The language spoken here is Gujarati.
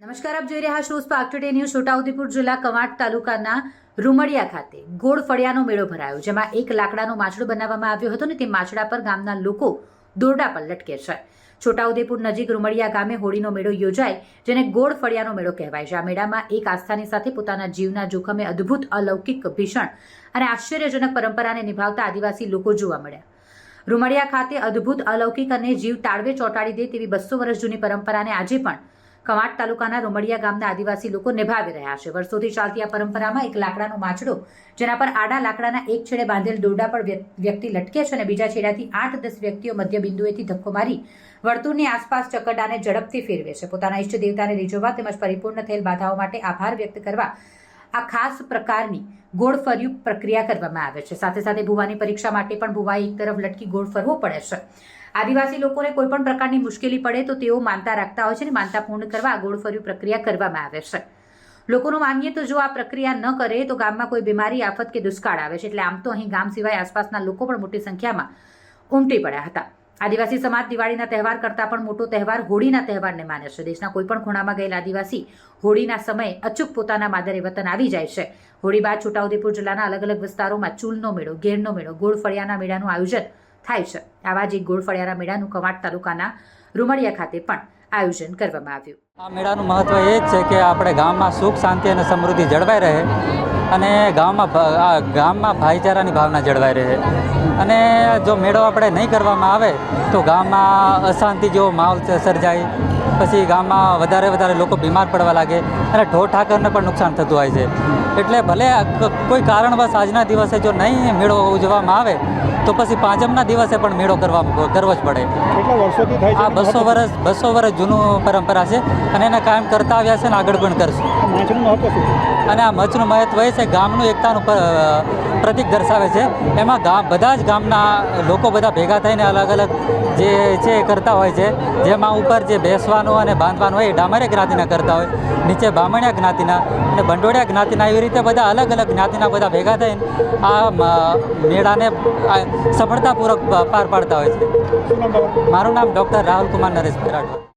નમસ્કાર, આપ જોઈ રહ્યા છો સ્પાર્ક ટુડે ન્યૂઝ છોટાઉદેપુર જિલ્લા કવાંટ તાલુકાના રૂમડિયા ખાતે ગોળ ફળિયાનો મેળો ભરાયો, જેમાં એક લાકડાનો માછડો બનાવવામાં આવ્યો હતો ને તે માછડા પર ગામના લોકો દોરડા પર લટકે છે. છોટાઉદેપુર નજીક રૂમડિયા ગામે હોળીનો મેળો યોજાય, જેને ગોળ ફળિયાનો મેળો કહેવાય છે. આ મેળામાં એક આસ્થાની સાથે પોતાના જીવના જોખમે અદ્ભુત અલૌકિક ભીષણ અને આશ્ચર્યજનક પરંપરાને નિભાવતા આદિવાસી લોકો જોવા મળ્યા. રૂમડિયા ખાતે અદ્ભુત અલૌકિક અને જીવ તાળવે ચોંટાડી દે તેવી બસો વર્ષ જૂની પરંપરાને આજે પણ કવાંટ તાલુકાના રોમડિયા ગામના આદિવાસી લોકો નિભાવી રહ્યા છે. વર્ષોથી ચાલતી આ પરંપરામાં એક લાકડાનો માછડો, જેના પર આડા લાકડાના એક છેડે બાંધેલ દોરડા પર વ્ય- વ્યક્તિ લટકે છે અને બીજા છેડાથી આઠ દસ વ્યક્તિઓ મધ્ય બિંદુએથી ધક્કો મારી વર્તુળની આસપાસ ચકરડાને ઝડપથી ફેરવે છે. પોતાના ઈષ્ટ દેવતાને રીઝવવા તેમજ પરિપૂર્ણ થયેલ બાધાઓ માટે આભાર વ્યક્ત કરવા આ ખાસ પ્રકારની ગોળ ફર્યું પ્રક્રિયા કરવામાં આવે છે. સાથે સાથે ભુવાની પરીક્ષા માટે પણ ભુવાએ એક તરફ લટકી ગોળ ફરવો પડે છે. આદિવાસી લોકોને કોઈ પણ પ્રકારની મુશ્કેલી પડે તો તેઓ માનતા રાખતા હોય છે અને માનતા પૂર્ણ કરવા આ ગોળ ફર્યું પ્રક્રિયા કરવામાં આવે છે. લોકોનું માનીએ તો જો આ પ્રક્રિયા ન કરે તો ગામમાં કોઈ બીમારી, આફત કે દુષ્કાળ આવે છે. એટલે આમ તો અહીં ગામ સિવાય આસપાસના લોકો પણ મોટી સંખ્યામાં ઉમટી પડ્યા હતા. આદિવાસી સમાજ દિવાળીના તહેવાર કરતાં પણ મોટો તહેવાર હોળીના તહેવારને માને છે. દેશના કોઈ પણ ખૂણામાં ગયેલા આદિવાસી હોળીના સમયે અચૂક પોતાના માદરે વતન આવી જાય છે. હોળી બાદ છોટાઉદેપુર જિલ્લાના અલગ અલગ વિસ્તારોમાં ચૂલનો મેળો, ઘેરનો મેળો ગોળ ફળિયાના મેળાનું આયોજન થાય છે. આવા જ એક ગોળ ફળિયાના મેળાનું કવાંટ તાલુકાના રૂમડિયા ખાતે પણ આયોજન કરવામાં આવ્યું. આ મેળાનું મહત્વ એ જ છે કે આપણે ગામમાં સુખ, શાંતિ અને સમૃદ્ધિ જળવાઈ રહે. અને ગામમાં આ ગામમાં ભાઈચારાની ભાવના જળવાઈ રહે. અને જો મેળો આપણે નહીં કરવામાં આવે તો ગામમાં અશાંતિ જેવો માહોલ સર્જાય. પછી ગામમાં વધારે વધારે લોકો બીમાર પડવા લાગે અને ઢોર ઠાકરને પણ નુકસાન થતું હોય છે. એટલે ભલે કોઈ કારણવશ આજના દિવસે જો નહીં મેળો ઉજવવામાં આવે તો પછી પાંચમના દિવસે પણ મેળો કરવા કરવો જ પડે. આ બસો વર્ષ બસો વર્ષ જૂનું પરંપરા છે અને એને કાયમ કરતા આવ્યા છે ને આગળ પણ કરશું. અને આ મચનું મહત્વ એ છે ગામનું એકતાનું પ્રતિક દર્શાવે છે. એમાં ગામ બધા જ ગામના લોકો બધા ભેગા થઈને અલગ અલગ જે છે એ કરતા હોય છે. જેમાં ઉપર જે બેસવાનું અને બાંધવાનું હોય એ ડામરિયા જ્ઞાતિના કરતા હોય નીચે બામણિયા જ્ઞાતિના અને બંડોળિયા જ્ઞાતિના એવી રીતે બધા અલગ અલગ જ્ઞાતિના બધા ભેગા થઈને આ મેળાને સફળતાપૂર્વક પાર પાડતા હોય છે. મારું નામ ડૉક્ટર રાહુલ કુમાર નરેશ રાઠોડ